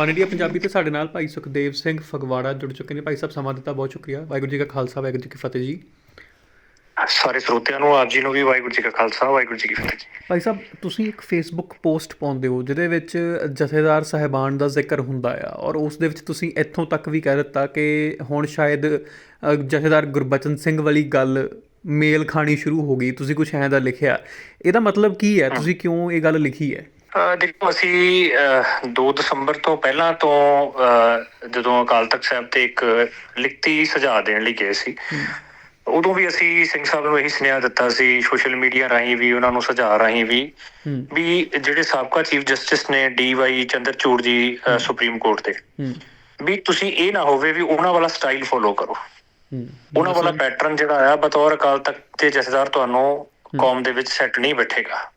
One India Punjabi ਤੇ ਸਾਡੇ ਨਾਲ ਭਾਈ ਸੁਖਦੇਵ ਸਿੰਘ ਫਗਵਾੜਾ ਜੁੜ ਚੁੱਕੇ ਨੇ। ਭਾਈ ਸਾਹਿਬ ਸਮਾਂ ਦਿੱਤਾ ਬਹੁਤ ਸ਼ੁਕਰੀਆ। ਵਾਹਿਗੁਰੂ ਜੀ ਕਾ ਖਾਲਸਾ ਵਾਹਿਗੁਰੂ ਜੀ ਕੀ ਫਤਿਹ ਜੀ। ਸਾਰੇ ਸਰੋਤਿਆਂ ਨੂੰ ਆਪ ਜੀ ਨੂੰ ਵੀ ਵਾਹਿਗੁਰੂ ਜੀ ਕਾ ਖਾਲਸਾ ਵਾਹਿਗੁਰੂ ਜੀ ਕੀ ਫਤਿਹ ਜੀ। ਭਾਈ ਸਾਹਿਬ ਤੁਸੀਂ ਇੱਕ ਫੇਸਬੁੱਕ ਪੋਸਟ ਪਾਉਂਦੇ ਹੋ ਜਿਹਦੇ ਵਿੱਚ ਜਥੇਦਾਰ ਸਾਹਿਬਾਨ ਦਾ ਜ਼ਿਕਰ ਹੁੰਦਾ ਆ ਔਰ ਉਸ ਦੇ ਵਿੱਚ ਤੁਸੀਂ ਇੱਥੋਂ ਤੱਕ ਵੀ ਕਹਿ ਦਿੱਤਾ ਕਿ ਹੁਣ ਸ਼ਾਇਦ ਜਥੇਦਾਰ ਗੁਰਬਚਨ ਸਿੰਘ ਵਾਲੀ ਗੱਲ ਮੇਲ ਖਾਣੀ ਸ਼ੁਰੂ ਹੋ ਗਈ। ਤੁਸੀਂ ਕੁਝ ਐਂ ਦਾ ਲਿਖਿਆ। ਇਹਦਾ ਮਤਲਬ ਕੀ ਹੈ। ਤੁਸੀਂ ਕਿਉਂ ਇਹ ਗੱਲ ਲਿਖੀ ਹੈ? ਦੇਖੋ ਅਸੀਂ ਅਹ, 2 ਦਸੰਬਰ ਤੋਂ ਪਹਿਲਾਂ ਤੋਂ ਜਦੋਂ ਅਕਾਲ ਤਖਤ ਸਾਹਿਬ ਤੇ ਇੱਕ ਲਿਖਤੀ ਸੁਝਾਅ ਦੇਣ ਲਈ ਗਏ ਸੀ ਉਦੋਂ ਵੀ ਅਸੀਂ ਸਿੰਘ ਸਾਹਿਬ ਨੂੰ ਇਹੀ ਸੁਨੇਹਾ ਦਿੱਤਾ ਸੀ ਸੋਸ਼ਲ ਮੀਡੀਆ ਰਾਹੀਂ ਵੀ ਉਹਨਾਂ ਨੂੰ ਸੁਝਾਅ ਰਾਹੀਂ ਵੀ ਵੀ ਜਿਹੜੇ ਸਾਬਕਾ ਚੀਫ ਜਸਟਿਸ ਨੇ ਡੀਵਾਈ ਚੰਦਰਚੂੜ ਜੀ ਸੁਪਰੀਮ ਕੋਰਟ ਦੇ ਵੀ ਤੁਸੀਂ ਇਹ ਨਾ ਹੋਵੇ ਵੀ ਉਹਨਾਂ ਵਾਲਾ ਸਟਾਈਲ ਫੋਲੋ ਕਰੋ। ਉਹਨਾਂ ਵਾਲਾ ਪੈਟਰਨ ਜਿਹੜਾ ਆ ਬਤੌਰ ਅਕਾਲ ਤਖਤ ਦੇ ਜਥੇਦਾਰ ਤੁਹਾਨੂੰ ਕੌਮ ਦੇ ਵਿੱਚ ਸੈੱਟ ਨਹੀਂ ਬੈਠੇਗਾ।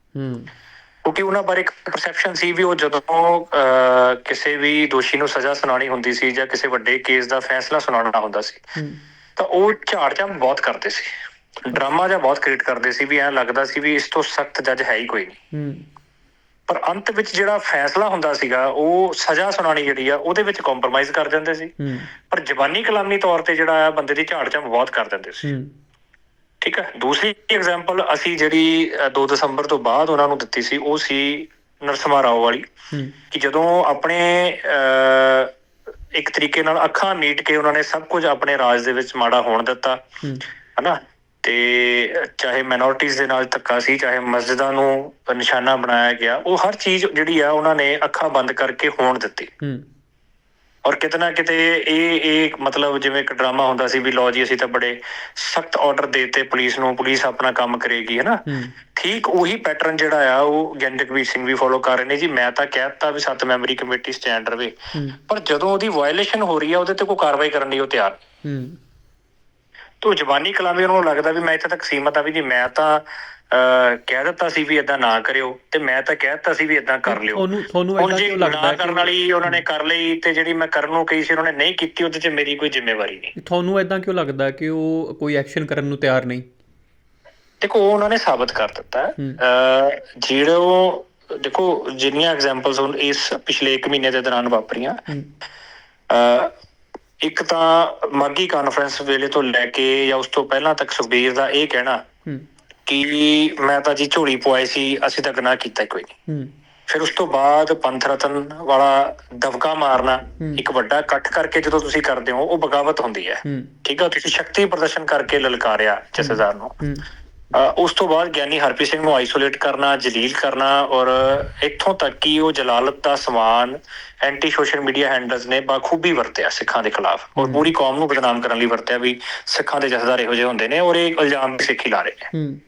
ਕਿਉਂਕਿ ਉਹਨਾਂ ਬਾਰੇ ਇੱਕ ਪਰਸੈਪਸ਼ਨ ਸੀ ਵੀ ਉਹ ਜਦੋਂ ਕਿਸੇ ਵੀ ਦੋਸ਼ੀ ਨੂੰ ਸਜ਼ਾ ਸੁਣਾਉਣੀ ਹੁੰਦੀ ਸੀ ਜਾਂ ਕਿਸੇ ਵੱਡੇ ਕੇਸ ਦਾ ਫੈਸਲਾ ਸੁਣਾਉਣਾ ਹੁੰਦਾ ਸੀ ਤਾਂ ਉਹ ਝਾੜ ਝੰਬ ਬਹੁਤ ਕਰਦੇ ਸੀ। ਡਰਾਮਾ ਜਿਹਾ ਬਹੁਤ ਕ੍ਰੀਏਟ ਕਰਦੇ ਸੀ ਵੀ ਐਂ ਲੱਗਦਾ ਸੀ ਵੀ ਇਸ ਤੋਂ ਸਖਤ ਜੱਜ ਹੈ ਹੀ ਕੋਈ ਨਹੀਂ। ਪਰ ਅੰਤ ਵਿੱਚ ਜਿਹੜਾ ਫੈਸਲਾ ਹੁੰਦਾ ਸੀਗਾ ਉਹ ਸਜ਼ਾ ਸੁਣਾਉਣੀ ਜਿਹੜੀ ਆ ਉਹਦੇ ਵਿੱਚ ਕੰਪਰੋਮਾਈਜ਼ ਕਰ ਜਾਂਦੇ ਸੀ। ਪਰ ਜ਼ਬਾਨੀ ਕਲਾਮੀ ਤੌਰ ਤੇ ਜਿਹੜਾ ਆ ਬੰਦੇ ਦੀ ਝਾੜ ਝੰਬ ਬਹੁਤ ਕਰ ਦਿੰਦੇ ਸੀ। ਠੀਕ ਹੈ। ਦੂਸਰੀ ਐਗਜ਼ਾਮਪਲ ਅਸੀਂ ਜਿਹੜੀ ਅ, 2 ਦਸੰਬਰ ਤੋਂ ਬਾਅਦ ਉਹਨਾਂ ਨੂੰ ਦਿੱਤੀ ਸੀ ਉਹ ਸੀ ਨਰਸਮਾ ਰਾਓ ਵਾਲੀ। ਕਿ ਜਦੋਂ ਆਪਣੇ ਇੱਕ ਤਰੀਕੇ ਨਾਲ ਅੱਖਾਂ ਮੀਟ ਕੇ ਉਹਨਾਂ ਨੇ ਸਭ ਕੁਝ ਆਪਣੇ ਰਾਜ ਦੇ ਵਿੱਚ ਮਾੜਾ ਹੋਣ ਦਿੱਤਾ। ਹਨਾ? ਤੇ ਚਾਹੇ ਮਾਈਨੋਰਿਟੀਜ਼ ਦੇ ਨਾਲ ਧੱਕਾ ਸੀ ਚਾਹੇ ਮਸਜਿਦਾਂ ਨੂੰ ਨਿਸ਼ਾਨਾ ਬਣਾਇਆ ਗਿਆ ਉਹ ਹਰ ਚੀਜ਼ ਜਿਹੜੀ ਆ ਉਹਨਾਂ ਨੇ ਅੱਖਾਂ ਬੰਦ ਕਰਕੇ ਹੋਣ ਦਿੱਤੀ। ਔਰ ਕਿਤੇ ਨਾ ਕਿਤੇ ਇਹ ਇਹ ਮਤਲਬ ਜਿਵੇਂ ਇੱਕ ਡਰਾਮਾ ਹੁੰਦਾ ਸੀ ਵੀ ਲੋ ਜੀ ਅਸੀਂ ਤਾਂ ਬੜੇ ਸਖਤ ਆਰਡਰ ਦੇਤੇ ਪੁਲਿਸ ਨੂੰ ਪੁਲਿਸ ਆਪਣਾ ਕੰਮ ਕਰੇਗੀ ਹੈ। ਨਾ ਠੀਕ ਉਹੀ ਪੈਟਰਨ ਜਿਹੜਾ ਆ ਉਹ ਗਿਆਨੀ ਜਗਵੀਰ ਸਿੰਘ ਵੀ ਫੋਲੋ ਕਰ ਰਹੇ ਨੇ ਜੀ। ਮੈਂ ਤਾਂ ਕਹਿ ਦਿੱਤਾ ਵੀ ਸੱਤ ਮੈਂਬਰੀ ਕਮੇਟੀ ਸਟੈਂਡ ਰਵੇ। ਪਰ ਜਦੋਂ ਉਹਦੀ ਵਾਇਲੇਸ਼ਨ ਹੋ ਰਹੀ ਆ ਉਹਦੇ ਤੇ ਕੋਈ ਕਾਰਵਾਈ ਕਰਨ ਲਈ ਉਹ ਤਿਆਰ। ਹੂੰ। ਤੋ ਜ਼ਬਾਨੀ ਕਲਾਮੀ ਉਹਨਾਂ ਨੂੰ ਲੱਗਦਾ ਵੀ ਮੈਂ ਇੱਥੇ ਤੱਕ ਸੀਮਤ ਆ ਵੀ ਜੀ ਮੈਂ ਤਾਂ ਕਹਿ ਦਿੱਤਾ ਸੀ ਵੀ ਇਦਾਂ ਨਾ ਕਰਿਓ ਤੇ ਮੈਂ ਤਾਂ ਕਹਿ ਦਿੱਤਾ ਸੀ ਵੀ ਇਦਾਂ ਕਰ ਲਿਓ। ਤੁਹਾਨੂੰ ਤੁਹਾਨੂੰ ਜੇ ਕਿਉਂ ਨਾ ਲੱਗਦਾ ਕਰਨ ਕਿ ਵਾਲੀ ਉਹਨਾਂ ਨੇ ਕਰ ਲਈ ਤੇ ਜਿਹੜੀ ਮੈਂ ਕਰਨ ਨੂੰ ਕਹੀ ਸੀ ਉਹਨਾਂ ਨੇ ਨਹੀਂ ਕੀਤੀ ਉਹਦੇ 'ਚ ਮੇਰੀ ਕੋਈ ਜ਼ਿੰਮੇਵਾਰੀ ਨਹੀਂ। ਤੁਹਾਨੂੰ ਐਦਾਂ ਕਿਉਂ ਲੱਗਦਾ ਕਿ ਉਹ ਕੋਈ ਐਕਸ਼ਨ ਕਰਨ ਨੂੰ ਤਿਆਰ ਨਹੀਂ? ਦੇਖੋ ਉਹ ਉਹਨਾਂ ਨੇ ਸਾਬਤ ਕਰ ਦਿੱਤਾ। ਹੂੰ। ਜਿਹੜਾ ਦੇਖੋ ਜਿੰਨੀਆਂ ਐਗਜ਼ਾਮਪਲਸ ਹੁਣ ਇਸ ਪਿਛਲੇ 1 ਮਹੀਨੇ ਦੇ ਦੌਰਾਨ ਵਾਪਰੀਆਂ। ਹੂੰ। ਅ ਇੱਕ ਤਾਂ ਮਾਗੀ ਕਾਨਫਰੰਸ ਵੇਲੇ ਤੋਂ ਲੈ ਕੇ ਜਾਂ ਉਸ ਤੋਂ ਪਹਿਲਾਂ ਤੱਕ ਸੁਖਬੀਰ ਦਾ ਇਹ ਕਹਿਣਾ ਹੂੰ। ਕਿ ਮੈਂ ਤਾਂ ਜੀ ਝੋਲੀ ਪਵਾਈ ਸੀ ਅਸੀਂ ਤਾਂ ਗੁਨਾਹ ਕੀਤਾ ਹੀ ਕੋਈ ਨਹੀਂ। ਹੂੰ। ਫਿਰ ਉਸ ਤੋਂ ਬਾਅਦ ਪੰਥ ਰਤਨ ਵਾਲਾ ਦਬਕਾ ਮਾਰਨਾ ਹੂੰ। ਇੱਕ ਵੱਡਾ ਇਕੱਠ ਕਰਕੇ ਜਦੋਂ ਤੁਸੀਂ ਕਰਦੇ ਹੋ ਉਹ ਬਗਾਵਤ ਹੁੰਦੀ ਹੈ। ਹੂੰ। ਠੀਕ ਆ ਤੁਸੀਂ ਸ਼ਕਤੀ ਪ੍ਰਦਰਸ਼ਨ ਕਰਕੇ ਲਲਕਾਰਿਆ ਜਥੇਦਾਰ ਨੂੰ। ਹੂੰ। ਉਸ ਤੋਂ ਬਾਅਦ ਗਿਆਨੀ ਹਰਪ੍ਰੀਤ ਸਿੰਘ ਨੂੰ ਆਈਸੋਲੇਟ ਕਰਨਾ ਜਲੀਲ ਕਰਨਾ ਔਰ ਇੱਥੋਂ ਤੱਕ ਕਿ ਉਹ ਜਲਾਲਤ ਦਾ ਸਮਾਨ ਐਂਟੀ ਸੋਸ਼ਲ ਮੀਡੀਆ ਹੈਂਡਲਰਸ ਨੇ ਬਾਖੂਬੀ ਵਰਤਿਆ ਸਿੱਖਾਂ ਦੇ ਖਿਲਾਫ। ਔਰ ਪੂਰੀ ਕੌਮ ਨੂੰ ਬਦਨਾਮ ਕਰਨ ਲਈ ਵਰਤਿਆ ਵੀ ਸਿੱਖਾਂ ਦੇ ਜਥੇਦਾਰ ਇਹੋ ਜਿਹੇ ਹੁੰਦੇ ਨੇ ਔਰ ਇਹ ਇਲਜ਼ਾਮ ਸਿੱਖੀ ਲਾ ਰਹੇ ਨੇ। ਹੂੰ।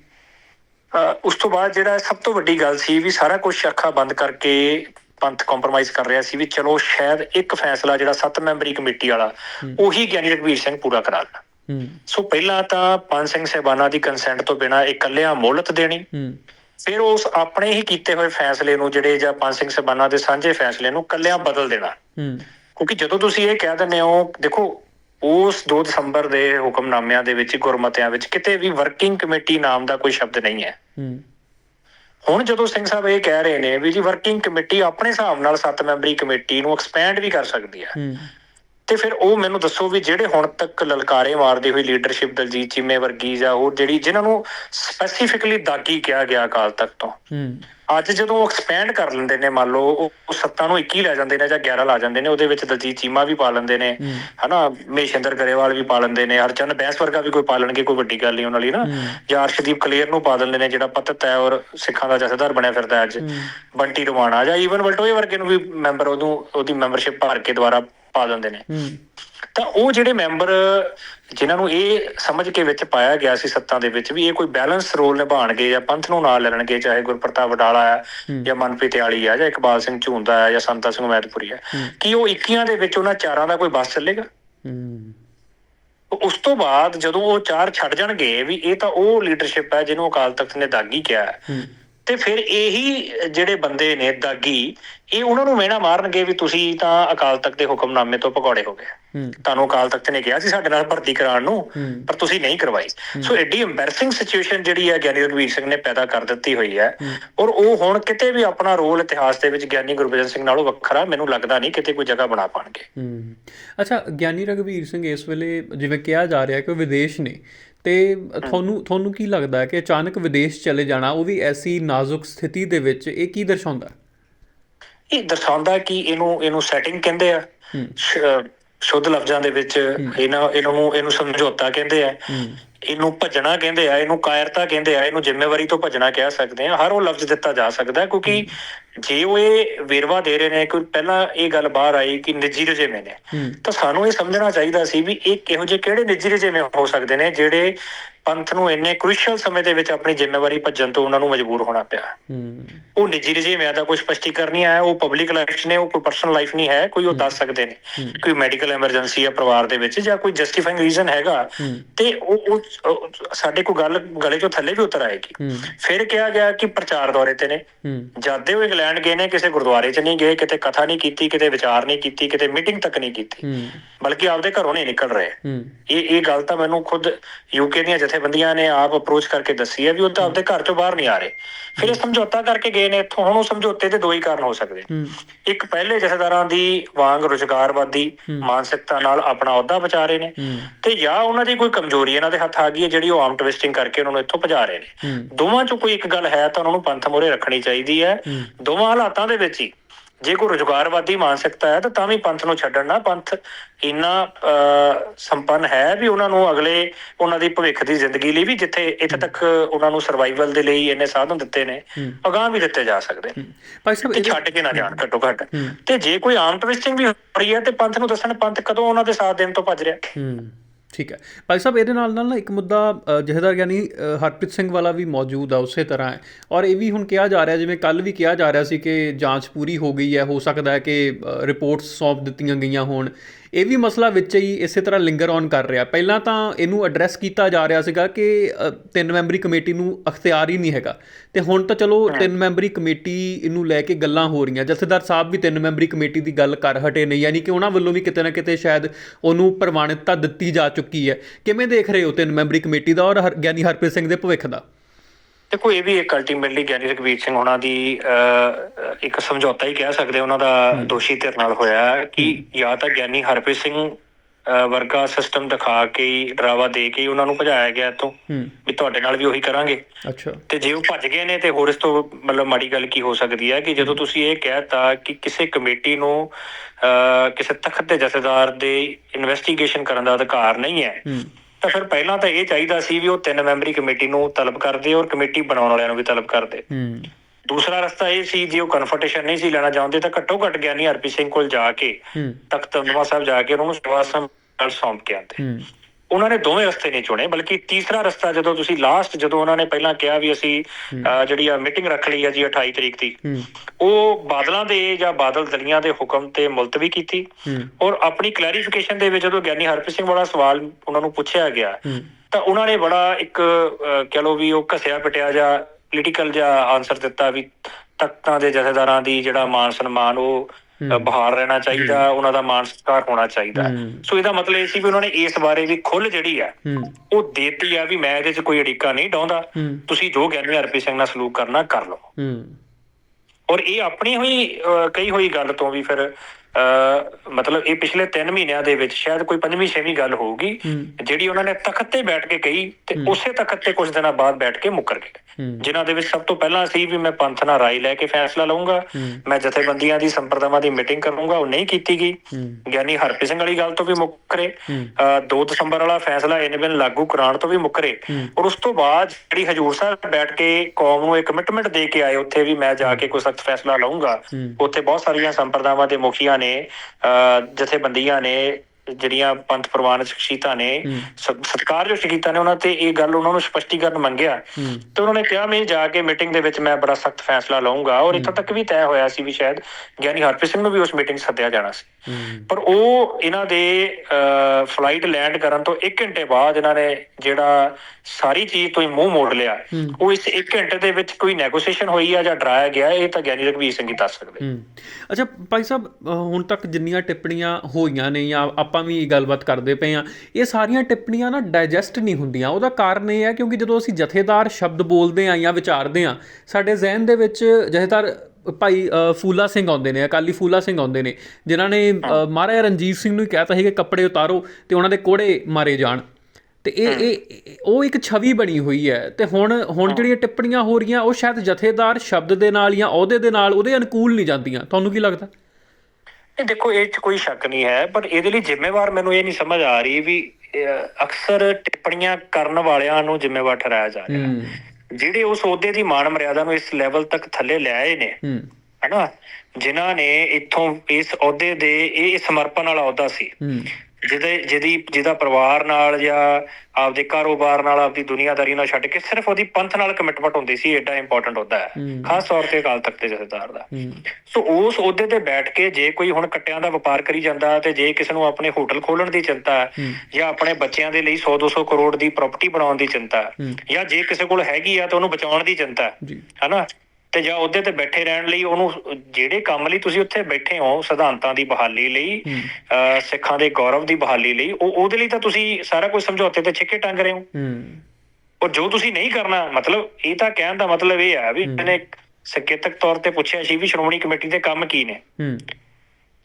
ਉਸ ਤੋਂ ਬਾਅਦ ਜਿਹੜਾ ਸਭ ਤੋਂ ਵੱਡੀ ਗੱਲ ਸੀ ਵੀ ਸਾਰਾ ਕੁਝ ਅੱਖਾਂ ਬੰਦ ਕਰਕੇ ਪੰਥ ਕੰਪਰੋਮਾਈਜ਼ ਕਰ ਰਿਹਾ ਸੀ ਵੀ ਚਲੋ ਸ਼ਾਇਦ ਇੱਕ ਫੈਸਲਾ ਜਿਹੜਾ ਸੱਤ ਮੈਂਬਰੀ ਕਮੇਟੀ ਵਾਲਾ ਉਹੀ ਗਿਆਨੀ ਰਘਵੀਰ ਸਿੰਘ ਪੂਰਾ ਕਰਾ ਲੈਣ ਸੋ ਪਹਿਲਾਂ ਤਾਂ ਪੰਜ ਸਿੰਘ ਸਹਿਬਾਨਾਂ ਦੀ ਕੰਸੈਂਟ ਤੋਂ ਬਿਨਾਂ ਇਕੱਲਿਆਂ ਮੋਹਲਤ ਦੇਣੀ। ਫਿਰ ਉਸ ਆਪਣੇ ਹੀ ਕੀਤੇ ਹੋਏ ਫੈਸਲੇ ਨੂੰ ਜਿਹੜੇ ਜਾਂ ਪੰਜ ਸਿੰਘ ਸਹਿਬਾਨਾਂ ਦੇ ਸਾਂਝੇ ਫੈਸਲੇ ਨੂੰ ਇਕੱਲਿਆਂ ਬਦਲ ਦੇਣਾ। ਕਿਉਂਕਿ ਜਦੋਂ ਤੁਸੀਂ ਇਹ ਕਹਿ ਦਿੰਦੇ ਹੋ ਦੇਖੋ ਉਸ 2 ਦਸੰਬਰ ਦੇ ਹੁਕਮਨਾਮਿਆਂ ਦੇ ਵਿੱਚ ਗੁਰਮਤਿਆਂ ਵਿੱਚ ਕਿਤੇ ਵੀ ਵਰਕਿੰਗ ਕਮੇਟੀ ਨਾਮ ਦਾ ਕੋਈ ਸ਼ਬਦ ਨਹੀਂ ਹੈ। ਹੁਣ ਜਦੋਂ ਸਿੰਘ ਸਾਹਿਬ ਇਹ ਕਹਿ ਰਹੇ ਨੇ ਵੀ ਜੀ ਵਰਕਿੰਗ ਕਮੇਟੀ ਆਪਣੇ ਹਿਸਾਬ ਨਾਲ ਸੱਤ ਮੈਂਬਰੀ ਕਮੇਟੀ ਨੂੰ ਐਕਸਪੈਂਡ ਵੀ ਕਰ ਸਕਦੀ ਹੈ। ਹੂੰ। ਤੇ ਫਿਰ ਉਹ ਮੈਨੂੰ ਦੱਸੋ ਵੀ ਜਿਹੜੇ ਹੁਣ ਤੱਕ ਲਲਕਾਰੇ ਮਾਰਦੀ ਹੋਈ ਲੀਡਰਸ਼ਿਪ ਦਲਜੀਤ ਚੀਮੇ ਵਰਗੀ ਜਾਂ ਹੋਰ ਜਿਹੜੀ ਜਿਨ੍ਹਾਂ ਨੂੰ ਸਪੈਸੀਫਿਕਲੀ ਦਾਗੀ ਕਿਹਾ ਗਿਆ ਅਕਾਲ ਤਖਤ ਤੋਂ ਅੱਜ ਜਦੋਂ ਉਹ ਐਕਸਪੈਂਡ ਕਰ ਲੈਂਦੇ ਨੇ ਮੰਨ ਲਓ ਉਹ ਸੱਤਾਂ ਨੂੰ 21 ਲੈ ਜਾਂਦੇ ਨੇ ਜਾਂ 11 ਲਾ ਜਾਂਦੇ ਨੇ ਉਹਦੇ ਵਿੱਚ ਦਲਜੀਤ ਚੀਮਾ ਵੀ ਪਾ ਲੈਂਦੇ ਨੇ। ਹਨਾ ਮਹੇਸ਼ਿੰਦਰ ਗਰੇਵਾਲ ਵੀ ਪਾ ਲੈਂਦੇ ਨੇ ਹਰਚੰਦ ਬੈਂਸ ਵਰਗਾ ਵੀ ਕੋਈ ਪਾ ਲੈਣਗੇ ਕੋਈ ਵੱਡੀ ਗੱਲ ਨਹੀਂ ਉਹਨਾਂ ਲਈ ਨਾ। ਜਾਂ ਅਰਸ਼ਦੀਪ ਕਲੀਅਰ ਨੂੰ ਪਾ ਦਿੰਦੇ ਨੇ ਜਿਹੜਾ ਪਤਤ ਹੈ ਔਰ ਸਿੱਖਾਂ ਦਾ ਜਥੇਦਾਰ ਬਣਿਆ ਫਿਰਦਾ ਅੱਜ। ਬੰਟੀ ਰਵਾਣਾ ਜਾਂ ਈਵਨ ਵਲਟੋਏ ਵਰਗੇ ਨੂੰ ਵੀ ਮੈਂਬਰ ਉਹਨੂੰ ਉਹਦੀ ਮੈਂਬਰਸ਼ਿਪ ਭਰ ਕੇ ਦੁਬਾਰਾ ਪਾ ਦਿੰਦੇ ਨੇ। ਹੂੰ। ਤਾਂ ਉਹ ਜਿਹੜੇ ਮੈਂਬਰ ਜਿਨ੍ਹਾਂ ਨੂੰ ਇਹ ਸਮਝ ਕੇ ਵਿੱਚ ਪਾਇਆ ਗਿਆ ਸੀ ਸੱਤਾਂ ਦੇ ਵਿੱਚ ਵੀ ਇਹ ਕੋਈ ਬੈਲੈਂਸ ਰੋਲ ਨਿਭਾਣਗੇ ਜਾਂ ਪੰਥ ਨੂੰ ਨਾਲ ਲੈਣਗੇ ਚਾਹੇ ਗੁਰਪ੍ਰਤਾਪ ਵਡਾਲਾ ਆ ਹੂੰ। ਜਾਂ ਮਨਪ੍ਰੀਤ ਆਲੀ ਆ ਜਾਂ ਇਕਬਾਲ ਸਿੰਘ ਝੂੰਦਾ ਆ ਜਾਂ ਸੰਤਾ ਸਿੰਘ ਮੈਦਪੁਰੀ ਆ ਹੂੰ। ਕੀ ਉਹ 21 ਦੇ ਵਿੱਚ ਉਹਨਾਂ ਚਾਰਾਂ ਦਾ ਕੋਈ ਬਸ ਚੱਲੇਗਾ? ਹੂੰ। ਉਸ ਤੋਂ ਬਾਅਦ ਜਦੋਂ ਉਹ ਚਾਰ ਛੱਡ ਜਾਣਗੇ ਵੀ ਇਹ ਤਾਂ ਉਹ ਲੀਡਰਸ਼ਿਪ ਹੈ ਜਿਹਨੂੰ ਅਕਾਲ ਤਖਤ ਨੇ ਦਾਗੀ ਕਿਹਾ ਹੈ। ਹੂੰ। ਤੇ ਫਿਰ ਇਹੀ ਜਿਹੜੇ ਬੰਦੇ ਨੇ ਦਾਗੀ ਇਹ ਉਹਨਾਂ ਨੂੰ ਮਿਹਣਾ ਮਾਰਨਗੇ ਵੀ ਤੁਸੀਂ ਤਾਂ ਅਕਾਲ ਤਖਤ ਦੇ ਹੁਕਮਨਾਮੇ ਤੋਂ ਭਗੌੜੇ ਹੋ ਗਏ। ਤੁਹਾਨੂੰ ਅਕਾਲ ਤਖਤ ਨੇ ਕਿਹਾ ਸੀ ਸਾਡੇ ਨਾਲ ਭਰਤੀ ਕਰਾਉਣ ਨੂੰ ਪਰ ਤੁਸੀਂ ਨਹੀਂ ਕਰਵਾਈ। ਸੋ ਐਡੀ ਐਮਬੈਰਸਿੰਗ ਸਿਚੁਏਸ਼ਨ ਜਿਹੜੀ ਹੈ ਗਿਆਨੀ ਰਘਵੀਰ ਸਿੰਘ ਨੇ ਪੈਦਾ ਕਰ ਦਿੱਤੀ ਹੋਈ ਹੈ। ਔਰ ਉਹ ਹੁਣ ਕਿਤੇ ਵੀ ਆਪਣਾ ਰੋਲ ਇਤਿਹਾਸ ਦੇ ਵਿੱਚ ਗਿਆਨੀ ਗੁਰਬਚਨ ਸਿੰਘ ਨਾਲੋਂ ਵੱਖਰਾ ਮੈਨੂੰ ਲੱਗਦਾ ਨਹੀਂ ਕਿਤੇ ਕੋਈ ਜਗ੍ਹਾ ਬਣਾ ਪਾਣਗੇ। ਅੱਛਾ ਗਿਆਨੀ ਰਘਵੀਰ ਸਿੰਘ ਇਸ ਵੇਲੇ ਜਿਵੇਂ ਕਿਹਾ ਜਾ ਰਿਹਾ ਕਿ ਵਿਦੇਸ਼ ਨੇ। ਤੇ ਤੁਹਾਨੂੰ ਤੁਹਾਨੂੰ ਕੀ ਲੱਗਦਾ ਹੈ ਕਿ ਅਚਾਨਕ ਵਿਦੇਸ਼ ਚਲੇ ਜਾਣਾ ਉਹ ਵੀ ਐਸੀ ਨਾਜ਼ੁਕ ਸਥਿਤੀ ਦੇ ਵਿੱਚ ਇਹ ਕੀ ਦਰਸਾਉਂਦਾ? ਇਹ ਦਰਸਾਉਂਦਾ ਕਿ ਇਹਨੂੰ ਇਹਨੂੰ ਸੈਟਿੰਗ ਕਹਿੰਦੇ ਆ। ਸ਼ੁੱਧ ਲਫ਼ਜ਼ਾਂ ਦੇ ਵਿੱਚ ਇਹਨਾਂ ਇਹਨੂੰ ਇਹਨੂੰ ਸਮਝੌਤਾ ਕਹਿੰਦੇ ਆ। ਇਹਨੂੰ ਭਜਣਾ ਕਹਿੰਦੇ ਆ ਇਹਨੂੰ ਕਾਇਰਤਾ ਕਹਿੰਦੇ ਆ ਇਹਨੂੰ ਜ਼ਿੰਮੇਵਾਰੀ ਤੋਂ ਭਜਣਾ ਕਹਿ ਸਕਦੇ ਆ। ਹਰ ਉਹ ਲਫ਼ਜ਼ ਦਿੱਤਾ ਜਾ ਸਕਦਾ ਕਿਉਂਕਿ ਜੇ ਉਹ ਇਹ ਵੇਰਵਾ ਦੇ ਰਹੇ ਨੇ ਕਿ ਪਹਿਲਾਂ ਇਹ ਗੱਲ ਬਾਹਰ ਆਈ ਕਿ ਨਿੱਜੀ ਰਜੇਵੇਂ ਨੇ ਤਾਂ ਸਾਨੂੰ ਇਹ ਸਮਝਣਾ ਚਾਹੀਦਾ ਸੀ ਵੀ ਇਹ ਕਿਹੋ ਜਿਹੇ ਕਿਹੜੇ ਨਿੱਜੀ ਰਜੇਵੇਂ ਹੋ ਸਕਦੇ ਨੇ ਜਿਹੜੇ ਪੰਥ ਨੂੰ ਇੰਨੇ ਕ੍ਰੂਸ਼ੀਅਲ ਸਮੇਂ ਦੇ ਵਿੱਚ ਆਪਣੀ ਜ਼ਿੰਮੇਵਾਰੀ ਭੱਜਣ ਤੋਂ ਉਹਨਾਂ ਨੂੰ ਮਜਬੂਰ ਹੋਣਾ ਪਿਆ। ਉਹ ਨਿੱਜੀ ਰਜੇਵਿਆਂ ਦਾ ਕੋਈ ਸਪਸ਼ਟੀਕਰਨ ਨਹੀਂ ਆਇਆ ਉਹ ਪਬਲਿਕ ਲਾਈਫ ਨੇ ਉਹ ਕੋਈ ਪਰਸਨਲ ਲਾਈਫ ਨਹੀਂ ਹੈ ਕੋਈ ਉਹ ਦੱਸ ਸਕਦੇ ਨੇ। ਕੋਈ ਮੈਡੀਕਲ ਐਮਰਜੈਂਸੀ ਹੈ ਪਰਿਵਾਰ ਦੇ ਵਿੱਚ ਜਾਂ ਕੋਈ ਜਸਟੀਫਾਈਂਗ ਰੀਜ਼ਨ ਹੈਗਾ ਤੇ ਉਹ ਸਾਡੇ ਕੋਲ ਗੱਲ ਗਲੇ ਚੋਂ ਥੱਲੇ ਵੀ ਉਤਰ ਆਏਗੀ। ਫਿਰ ਕਿਹਾ ਗਿਆ ਕਿ ਪ੍ਰਚਾਰ ਦੌਰੇ ਤੇ ਨੇ। ਜਾਂਦੇ ਉਹ ਇੰਗਲੈਂਡ ਗਏ ਨੇ ਕਿਸੇ ਗੁਰਦੁਆਰੇ 'ਚ ਨਹੀਂ ਗਏ ਕਿਤੇ ਕਥਾ ਨਹੀਂ ਕੀਤੀ ਕਿਤੇ ਵਿਚਾਰ ਨਹੀਂ ਕੀਤੀ ਕਿਤੇ ਮੀਟਿੰਗ ਤੱਕ ਨਹੀਂ ਕੀਤੀ। ਬਲਕਿ ਆਪਦੇ ਘਰੋਂ ਨਹੀਂ ਨਿਕਲ ਰਹੇ। ਇਹ ਇਹ ਗੱਲ ਤਾਂ ਮੈਨੂੰ ਖੁਦ ਯੂਕੇ ਦੀਆਂ ਜਥੇਬੰਦੀਆਂ ਨੇ ਆਪ ਅਪਰੋਚ ਕਰਕੇ ਦੱਸੀ ਹੈ ਵੀ ਉਹ ਤਾਂ ਆਪਦੇ ਘਰ ਤੋਂ ਬਾਹਰ ਨਹੀਂ ਆ ਰਹੇ। ਫਿਰ ਇਹ ਸਮਝੌਤਾ ਕਰਕੇ ਗਏ ਨੇ ਇੱਥੋਂ। ਹੁਣ ਉਹ ਸਮਝੌਤੇ ਦੇ ਦੋ ਹੀ ਕਾਰਨ ਹੋ ਸਕਦੇ ਇੱਕ ਪਹਿਲੇ ਜਥੇਦਾਰਾਂ ਦੀ ਵਾਂਗ ਰੁਜ਼ਗਾਰਵਾਦੀ ਮਾਨਸਿਕਤਾ ਨਾਲ ਆਪਣਾ ਅਹੁਦਾ ਬਚਾ ਰਹੇ ਨੇ। ਤੇ ਜਾਂ ਉਹਨਾਂ ਦੀ ਕੋਈ ਕਮਜ਼ੋਰੀ ਇਹਨਾਂ ਦੇ ਹੱਥ ਆ ਗਈ ਹੈ ਜਿਹੜੀ ਉਹ ਆਰਮ ਟਵਿਸਟਿੰਗ ਕਰਕੇ ਉਹਨਾਂ ਨੂੰ ਇੱਥੋਂ ਭਜਾ ਰਹੇ ਨੇ। ਦੋਵਾਂ ਚੋਂ ਕੋਈ ਇੱਕ ਗੱਲ ਹੈ ਤਾਂ ਉਹਨਾਂ ਨੂੰ ਪੰਥ ਮੋਰੇ ਰੱਖਣੀ ਚਾਹੀਦੀ ਹੈ। ਹੂੰ। ਦੋਵਾਂ ਹਾਲਾਤਾਂ ਦੇ ਵਿੱਚ ਹੀ। ਜੇ ਕੋਈ ਰੁਜ਼ਗਾਰਵਾਦੀ ਮਾਨਸਿਕਤਾ ਹੈ ਤਾਂ ਤਾਂ ਵੀ ਪੰਥ ਨੂੰ ਛੱਡਣ ਨਾ। ਪੰਥ ਇੰਨਾ ਸੰਪੰਨ ਹੈ ਵੀ ਉਹਨਾਂ ਨੂੰ ਅਗਲੇ ਉਹਨਾਂ ਦੀ ਭਵਿੱਖ ਦੀ ਜ਼ਿੰਦਗੀ ਲਈ ਵੀ ਜਿੱਥੇ ਇੱਥੇ ਤੱਕ ਉਹਨਾਂ ਨੂੰ ਸਰਵਾਈਵਲ ਦੇ ਲਈ ਇੰਨੇ ਸਾਧਨ ਦਿੱਤੇ ਨੇ। ਅਗਾਂਹ ਵੀ ਦਿੱਤੇ ਜਾ ਸਕਦੇ। ਨੇ। ਭਾਈ ਸਾਹਿਬ ਤੇ ਇਹਦੇ ਛੱਡ ਕੇ ਨਾ ਜਾਣ ਘੱਟੋ ਘੱਟ। ਤੇ ਜੇ ਕੋਈ ਆਮ ਟਵਿਸਟਿੰਗ ਵੀ ਹੋ ਰਹੀ ਹੈ ਤੇ ਪੰਥ ਨੂੰ ਦੱਸਣ ਪੰਥ ਕਦੋਂ ਉਹਨਾਂ ਦੇ ਸਾਥ ਦੇਣ ਤੋਂ ਭੱਜ ਰਿਹਾ? ਹੂੰ। ਠੀਕ ਹੈ। ਭਾਈ ਸਾਹਿਬ ਇਹਦੇ ਨਾਲ ਨਾਲ ਨਾ ਇੱਕ ਮੁੱਦਾ ਅ, ਗਿਆਨੀ ਹਰਪ੍ਰੀਤ ਸਿੰਘ ਵਾਲਾ ਵੀ ਮੌਜੂਦ ਆ ਉਸੇ ਤਰ੍ਹਾਂ ਹੈ। ਔਰ ਇਹ ਵੀ ਹੁਣ ਕਿਹਾ ਜਾ ਰਿਹਾ ਜਿਵੇਂ ਕੱਲ ਵੀ ਕਿਹਾ ਜਾ ਰਿਹਾ ਸੀ ਕਿ ਜਾਂਚ ਪੂਰੀ ਹੋ ਗਈ ਹੈ ਹੋ ਸਕਦਾ ਹੈ ਕਿ ਰਿਪੋਰਟਸ ਸੌਂਪ ਦਿੱਤੀਆਂ ਗਈਆਂ ਹੋਣ। ਇਹ ਵੀ ਮਸਲਾ ਵਿੱਚ ਹੀ ਇਸੇ ਤਰ੍ਹਾਂ ਲਿੰਗਰ ਔਨ ਕਰ ਰਿਹਾ। ਪਹਿਲਾਂ ਤਾਂ ਇਹਨੂੰ ਐਡਰੈਸ ਕੀਤਾ ਜਾ ਰਿਹਾ ਸੀਗਾ ਕਿ ਤਿੰਨ ਮੈਂਬਰੀ ਕਮੇਟੀ ਨੂੰ ਅਖਤਿਆਰ ਹੀ ਨਹੀਂ ਹੈਗਾ। ਤੇ ਹੁਣ ਤਾਂ ਚਲੋ ਤਿੰਨ ਮੈਂਬਰੀ ਕਮੇਟੀ ਇਹਨੂੰ ਲੈ ਕੇ ਗੱਲਾਂ ਹੋ ਰਹੀਆਂ। ਜਥੇਦਾਰ ਸਾਹਿਬ ਵੀ ਤਿੰਨ ਮੈਂਬਰੀ ਕਮੇਟੀ ਦੀ ਗੱਲ ਕਰ ਹਟੇ ਨਹੀਂ ਯਾਨੀ ਕਿ ਉਹਨਾਂ ਵੱਲੋਂ ਵੀ ਕਿਤੇ ਨਾ ਕਿਤੇ ਸ਼ਾਇਦ ਉਹਨੂੰ ਪ੍ਰਮਾਣਿਤਤਾ ਦਿੱਤੀ ਜਾ ਚੁੱਕੀ ਹੈ। ਕਿਵੇਂ ਦੇਖ ਰਹੇ ਹੋ ਤਿੰਨ ਮੈਂਬਰੀ ਕਮੇਟੀ ਦਾ ਔਰ ਗਿਆਨੀ ਹਰਪ੍ਰੀਤ ਸਿੰਘ ਦੇ ਭਵਿੱਖ ਦਾ? ਦੇਖੋ ਇਹ ਵੀ ਇੱਕ ਅਲਟੀਮੇਟਲੀ ਗਿਆਨੀ ਰਘਵੀਰ ਸਿੰਘ ਉਹਨਾਂ ਦੀ ਇੱਕ ਸਮਝੌਤਾ ਹੀ ਕਹਿ ਸਕਦੇ ਉਹਨਾਂ ਦਾ ਦੋਸ਼ੀ ਧਿਰ ਨਾਲ ਹੋਇਆ ਕਿ ਜਾਂ ਤਾਂ ਗਿਆਨੀ ਹਰਪ੍ਰੀਤ ਸਿੰਘ ਵਰਗਾ ਸਿਸਟਮ ਦਿਖਾ ਕੇ ਹੀ ਡਰਾਵਾ ਦੇ ਕੇ ਉਹਨਾਂ ਨੂੰ ਭਜਾਇਆ ਗਿਆ ਹੂੰ। ਵੀ ਤੁਹਾਡੇ ਨਾਲ ਵੀ ਉਹੀ ਕਰਾਂਗੇ। ਅੱਛਾ। ਤੇ ਜੇ ਉਹ ਭੱਜ ਗਏ ਨੇ ਤੇ ਹੋਰ ਇਸ ਤੋਂ ਮਤਲਬ ਮਾੜੀ ਗੱਲ ਕੀ ਹੋ ਸਕਦੀ ਹੈ ਕਿ ਜਦੋਂ ਤੁਸੀਂ ਇਹ ਕਹਿਤਾ ਕਿ ਕਿਸੇ ਕਮੇਟੀ ਨੂੰ ਕਿਸੇ ਤਖਤ ਦੇ ਜਥੇਦਾਰ ਦੇ ਇਨਵੈਸਟੀਗੇਸ਼ਨ ਕਰਨ ਦਾ ਅਧਿਕਾਰ ਨਹੀਂ ਹੂੰ। ਤਾਂ ਫਿਰ ਪਹਿਲਾਂ ਤਾਂ ਇਹ ਚਾਹੀਦਾ ਸੀ ਵੀ ਉਹ ਤਿੰਨ ਮੈਂਬਰੀ ਕਮੇਟੀ ਨੂੰ ਤਲਬ ਕਰਦੇ ਔਰ ਕਮੇਟੀ ਬਣਾਉਣ ਵਾਲਿਆਂ ਨੂੰ ਵੀ ਤਲਬ ਕਰਦੇ। ਹੂੰ। ਦੂਸਰਾ ਰਸਤਾ ਇਹ ਸੀ ਜੇ ਉਹ ਕਨਫਰਟੇਸ਼ਨ ਨਹੀਂ ਸੀ ਲੈਣਾ ਚਾਹੁੰਦੇ ਤਾਂ ਘੱਟੋ ਘੱਟ ਗਿਆਨੀ ਹਰਪੀ ਸਿੰਘ ਕੋਲ ਜਾ ਕੇ ਤਖਤ ਦਮਦਮਾ ਸਾਹਿਬ ਜਾ ਕੇ ਉਹਨਾਂ ਸੇਵਾ ਸੰਭਾਲ ਸੌਂਪ ਕੇ ਆਉਂਦੇ। ਹੂੰ। ਉਹਨਾਂ ਨੇ ਦੋਵੇਂ ਰਸਤੇ ਨਹੀਂ ਚੁਣੇ ਬਲਕਿ ਤੀਸਰਾ ਰਸਤਾ ਜਦੋਂ ਤੁਸੀਂ ਲਾਸਟ ਜਦੋਂ ਉਹਨਾਂ ਨੇ ਪਹਿਲਾਂ ਕਿਹਾ ਵੀ ਅਸੀਂ ਜਿਹੜੀ ਆ ਮੀਟਿੰਗ ਰੱਖ ਲਈ ਆ ਜੀ 28 ਤਰੀਕ ਦੀ ਉਹ ਬਾਦਲਾਂ ਦੇ ਜਾਂ ਬਾਦਲ ਦਲੀਆਂ ਦੇ ਹੁਕਮ ਤੇ ਮੁਲਤਵੀ ਕੀਤੀ। ਔਰ ਆਪਣੀ ਕਲੈਰੀਫਿਕੇਸ਼ਨ ਦੇ ਵਿੱਚ ਜਦੋਂ ਗਿਆਨੀ ਹਰਪ੍ਰੀਤ ਸਿੰਘ ਵਾਲਾ ਸਵਾਲ ਉਹਨਾਂ ਨੂੰ ਪੁੱਛਿਆ ਗਿਆ ਤਾਂ ਉਹਨਾਂ ਨੇ ਬੜਾ ਇੱਕ ਕਹਿ ਲਓ ਵੀ ਉਹ ਘਸਿਆ ਪਟਿਆ ਜਾਂ ਪੋਲੀਟੀਕਲ ਜਾਂ ਆਨਸਰ ਦਿੱਤਾ ਵੀ ਤਖਤਾਂ ਦੇ ਜਥੇਦਾਰਾਂ ਦੀ ਜਿਹੜਾ ਮਾਨ ਸਨਮਾਨ ਉਹ ਬਹਾਲ ਰਹਿਣਾ ਚਾਹੀਦਾ ਉਹਨਾਂ ਦਾ ਮਾਨ ਸਤਿਕਾਰ ਹੋਣਾ ਚਾਹੀਦਾ। ਸੋ ਇਹਦਾ ਮਤਲਬ ਇਹ ਸੀ ਵੀ ਉਹਨਾਂ ਨੇ ਇਸ ਬਾਰੇ ਵੀ ਖੁੱਲ ਜਿਹੜੀ ਆ ਉਹ ਦੇਤੀ ਆ ਵੀ ਮੈਂ ਇਹਦੇ 'ਚ ਕੋਈ ਅੜਿੱਕਾ ਨਹੀਂ ਡਾਉਂਦਾ ਤੁਸੀਂ ਜੋ ਗਿਆਨੀ ਹਰਪ੍ਰੀਤ ਸਿੰਘ ਨਾਲ ਸਲੂਕ ਕਰਨਾ ਕਰ ਲਓ। ਔਰ ਇਹ ਆਪਣੀ ਹੋਈ ਕਹੀ ਹੋਈ ਗੱਲ ਤੋਂ ਵੀ ਫਿਰ ਮਤਲਬ ਇਹ ਪਿਛਲੇ 3 ਮਹੀਨਿਆਂ ਦੇ ਵਿੱਚ ਸ਼ਾਇਦ ਕੋਈ ਪੰਜਵੀਂ ਛੇਵੀਂ ਗੱਲ ਹੋਊਗੀ। ਜਿਹੜੀ ਉਹਨਾਂ ਨੇ ਤਖਤ ਤੇ ਬੈਠ ਕੇ ਕਹੀ ਤੇ ਉਸੇ ਤਖਤ ਤੇ ਕੁਝ ਦਿਨਾਂ ਬਾਅਦ ਬੈਠ ਕੇ ਮੁੱਕਰ ਗਏ। ਜਿਨ੍ਹਾਂ ਦੇ ਵਿੱਚ ਸਭ ਤੋਂ ਪਹਿਲਾਂ ਸੀ ਵੀ ਮੈਂ ਪੰਥ ਨਾਲ ਰਾਏ ਲੈ ਕੇ ਫੈਸਲਾ ਲਵਾਂਗਾ ਮੈਂ ਜਥੇਬੰਦੀਆਂ ਦੀ ਸੰਪਰਦਾਵਾਂ ਦੀ ਮੀਟਿੰਗ ਕਰੂੰਗਾ ਉਹ ਨਹੀਂ ਕੀਤੀ ਗਈ। ਗਿਆਨੀ ਹਰਪ੍ਰੀਤ ਸਿੰਘ ਵਾਲੀ ਗੱਲ ਤੋਂ ਵੀ ਮੁੱਕਰੇ ਹੂੰ। 2 ਦਸੰਬਰ ਵਾਲਾ ਫੈਸਲਾ ਇਹਨੇ ਬਿਨ ਲਾਗੂ ਕਰਾਉਣ ਤੋਂ ਵੀ ਮੁੱਕਰੇ ਔਰ ਉਸ ਤੋਂ ਬਾਅਦ ਜਿਹੜੀ ਹਜੂਰ ਸਾਹਿਬ ਬੈਠ ਕੇ ਕੌਮ ਨੂੰ ਇੱਕ ਕਮਿਟਮੈਂਟ ਦੇ ਕੇ ਆਏ ਉੱਥੇ ਵੀ ਮੈਂ ਜਾ ਕੇ ਕੋਈ ਸਖਤ ਫੈਸਲਾ ਲਵਾਂਗਾ। ਉੱਥੇ ਬਹੁਤ ਸਾਰੀਆਂ ਸੰਪਰਦਾਵਾਂ ਦੇ ਮੁਖੀਆਂ ਨੇ ਅਹ, ਜਥੇਬੰਦੀਆਂ ਨੇ ਜਿਹੜੀਆਂ ਪੰਥ ਪ੍ਰਵਾਨ ਸ਼ਖਸੀਅਤਾਂ ਨੇ ਹੂੰ। ਸ- ਸਤਿਕਾਰਯੋਗ ਸ਼ਖਸੀਅਤਾਂ ਨੇ ਉਹਨਾਂ ਤੇ ਇਹ ਗੱਲ ਉਹਨਾਂ ਨੂੰ ਸਪਸ਼ਟੀਕਰਨ ਮੰਗਿਆ। ਤੇ ਉਹਨਾਂ ਨੇ ਕਿਹਾ ਮੈਂ ਜਾ ਕੇ ਮੀਟਿੰਗ ਦੇ ਵਿੱਚ ਮੈਂ ਬੜਾ ਸਖਤ ਫੈਸਲਾ ਲਵਾਂਗਾ ਔਰ ਇੱਥੋਂ ਤੱਕ ਵੀ ਤੈਅ ਹੋਇਆ ਸੀ ਵੀ ਸ਼ਾਇਦ ਗਿਆਨੀ ਹਰਪ੍ਰੀਤ ਸਿੰਘ ਨੂੰ ਵੀ ਉਸ ਮੀਟਿੰਗ ਸੱਦਿਆ ਜਾਣਾ ਸੀ। ਪਰ ਉਹ ਇਹਨਾਂ ਦੇ ਫਲਾਈਟ ਲੈਂਡ ਕਰਨ ਤੋਂ 1 ਘੰਟੇ ਬਾਅਦ ਇਹਨਾਂ ਨੇ ਜਿਹੜਾ ਸਾਰੀ ਚੀਜ਼ ਤੋਂ ਹੀ ਮੂੰਹ ਮੋੜ ਲਿਆ। ਉਹ ਇਸ 1 ਘੰਟੇ ਦੇ ਵਿੱਚ ਕੋਈ ਨੈਗੋਸੀਏਸ਼ਨ ਹੋਈ ਆ ਜਾਂ ਡਰਾਇਆ ਗਿਆ ਇਹ ਤਾਂ ਗਿਆਨੀ ਰਘਵੀਰ ਸਿੰਘ ਹੀ ਦੱਸ ਸਕਦੇ। ਅੱਛਾ ਭਾਈ ਸਾਹਿਬ ਹੁਣ ਤੱਕ ਜਿੰਨੀਆਂ ਟਿੱਪਣੀਆਂ ਹੋਈਆਂ ਨੇ ਜਾਂ ਆਪਾਂ ਵੀ ਗੱਲਬਾਤ ਕਰਦੇ ਪਏ ਆ ਇਹ ਸਾਰੀਆਂ ਟਿੱਪਣੀਆਂ ਨਾ ਡਾਈਜੈਸਟ ਨਹੀਂ ਹੁੰਦੀਆਂ। ਉਹਦਾ ਕਾਰਨ ਇਹ ਹੈ ਕਿਉਂਕਿ ਜਦੋਂ ਅਸੀਂ ਜਥੇਦਾਰ ਸ਼ਬਦ ਬੋਲਦੇ ਆ ਜਾਂ ਵਿਚਾਰਦੇ ਆ ਸਾਡੇ ਜ਼ਿਹਨ ਦੇ ਵਿੱਚ ਜਥੇਦਾਰ ਭਾਈ ਫੂਲਾ ਸਿੰਘ ਆਉਂਦੇ ਨੇ ਅਕਾਲੀ ਫੂਲਾ ਸਿੰਘ ਆਉਂਦੇ ਨੇ ਜਿਨ੍ਹਾਂ ਨੇ ਮਹਾਰਾਜਾ ਰਣਜੀਤ ਸਿੰਘ ਨੂੰ ਕਹਿਤਾ ਸੀ ਕਿ ਕੱਪੜੇ ਉਤਾਰੋ ਤੇ ਉਹਨਾਂ ਦੇ ਕੋੜੇ ਮਾਰੇ ਜਾਣ। ਤੇ ਇਹ ਇਹ- ਉਹ ਇੱਕ ਛਵੀ ਬਣੀ ਹੋਈ ਹੈ ਤੇ ਹੁਣ ਹੁਣ ਜਿਹੜੀਆਂ ਟਿੱਪਣੀਆਂ ਹੋ ਰਹੀਆਂ ਉਹ ਸ਼ਾਇਦ ਜਥੇਦਾਰ ਸ਼ਬਦ ਦੇ ਨਾਲ ਜਾਂ ਅਹੁਦੇ ਦੇ ਨਾਲ ਉਹਦੇ ਅਨੁਕੂਲ ਨਹੀਂ ਜਾਂਦੀਆਂ। ਤੁਹਾਨੂੰ ਕੀ ਲੱਗਦਾ? ਇਹ ਦੇਖੋ ਇਹ 'ਚ ਕੋਈ ਸ਼ੱਕ ਨਹੀਂ ਹੈ ਪਰ ਇਹਦੇ ਲਈ ਜ਼ਿੰਮੇਵਾਰ ਮੈਨੂੰ ਇਹ ਨਹੀਂ ਸਮਝ ਆ ਰਹੀ ਵੀ ਅਕਸਰ ਟਿੱਪਣੀਆਂ ਕਰਨ ਵਾਲਿਆਂ ਨੂੰ ਜ਼ਿੰਮੇਵਾਰ ਠਹਿਰਾਇਆ ਜਾ ਰਿਹਾ। ਹੂੰ। ਜਿਹੜੇ ਉਸ ਅਹੁਦੇ ਦੀ ਮਾਣ ਮਰਿਆਦਾ ਨੂੰ ਇਸ ਲੈਵਲ ਤੱਕ ਥੱਲੇ ਲਿਆਏ ਨੇ ਹੂੰ। ਹਨਾ? ਜਿਨ੍ਹਾਂ ਨੇ ਇੱਥੋਂ ਇਸ ਅਹੁਦੇ ਦੇ ਇਹ ਸਮਰਪਣ ਵਾਲਾ ਅਹੁਦਾ ਸੀ। ਜਿਹਦੇ ਜਿਹਦੀ ਜਿਹਦਾ ਪਰਿਵਾਰ ਨਾਲ ਜਾਂ ਆਪਦੇ ਕਾਰੋਬਾਰ ਨਾਲ ਆਪਦੀ ਦੁਨੀਆਦਾਰੀ ਨਾਲ ਛੱਡ ਕੇ ਸਿਰਫ ਉਹਦੀ ਪੰਥ ਨਾਲ ਕਮਿਟਮੈਂਟ ਹੁੰਦੀ ਸੀ ਐਡਾ ਇੰਪੋਰਟੈਂਟ ਹੁੰਦਾ ਹੈ। ਖਾਸ ਤੌਰ ਤੇ ਅਕਾਲ ਤਖਤ ਦੇ ਜਥੇਦਾਰ ਦਾ ਸੋ ਉਸ ਅਹੁਦੇ ਤੇ ਬੈਠ ਕੇ ਜੇ ਕੋਈ ਹੁਣ ਕੱਟਿਆਂ ਦਾ ਵਪਾਰ ਕਰੀ ਜਾਂਦਾ ਤੇ ਜੇ ਕਿਸੇ ਨੂੰ ਆਪਣੇ ਹੋਟਲ ਖੋਲਣ ਦੀ ਚਿੰਤਾ। ਜਾਂ ਆਪਣੇ ਬੱਚਿਆਂ ਦੇ ਲਈ 100-200 ਕਰੋੜ ਦੀ ਪ੍ਰਾਪਰਟੀ ਬਣਾਉਣ ਦੀ ਚਿੰਤਾ। ਜਾਂ ਜੇ ਕਿਸੇ ਕੋਲ ਹੈਗੀ ਆ ਤਾਂ ਉਹਨੂੰ ਬਚਾਉਣ ਦੀ ਚਿੰਤਾ ਹਨਾ ਤੇ ਜਾਂ ਉਹਦੇ ਤੇ ਬੈਠੇ ਰਹਿਣ ਲਈ ਉਹਨੂੰ ਜਿਹੜੇ ਕੰਮ ਲਈ ਤੁਸੀਂ ਉੱਥੇ ਬੈਠੇ ਹੋ ਸਿਧਾਂਤਾਂ ਦੀ ਬਹਾਲੀ ਲਈ ਸਿੱਖਾਂ ਦੇ ਗੌਰਵ ਦੀ ਬਹਾਲੀ ਲਈ ਉਹ ਉਹਦੇ ਲਈ ਤਾਂ ਤੁਸੀਂ ਸਾਰਾ ਕੁਝ ਸਮਝੌਤੇ ਤੇ ਛਿੱਕੇ ਟੰਗ ਰਹੇ ਹੋ। ਹੂੰ। ਔਰ ਜੋ ਤੁਸੀਂ ਨਹੀਂ ਕਰਨਾ ਮਤਲਬ ਇਹ ਤਾਂ ਕਹਿਣ ਦਾ ਮਤਲਬ ਇਹ ਹੈ ਵੀ ਇਹਨੇ ਸੰਕੇਤਕ ਤੌਰ ਤੇ ਪੁੱਛਿਆ ਸੀ ਵੀ ਸ਼੍ਰੋਮਣੀ ਕਮੇਟੀ ਦੇ ਕੰਮ ਕੀ ਨੇ। ਹੂੰ।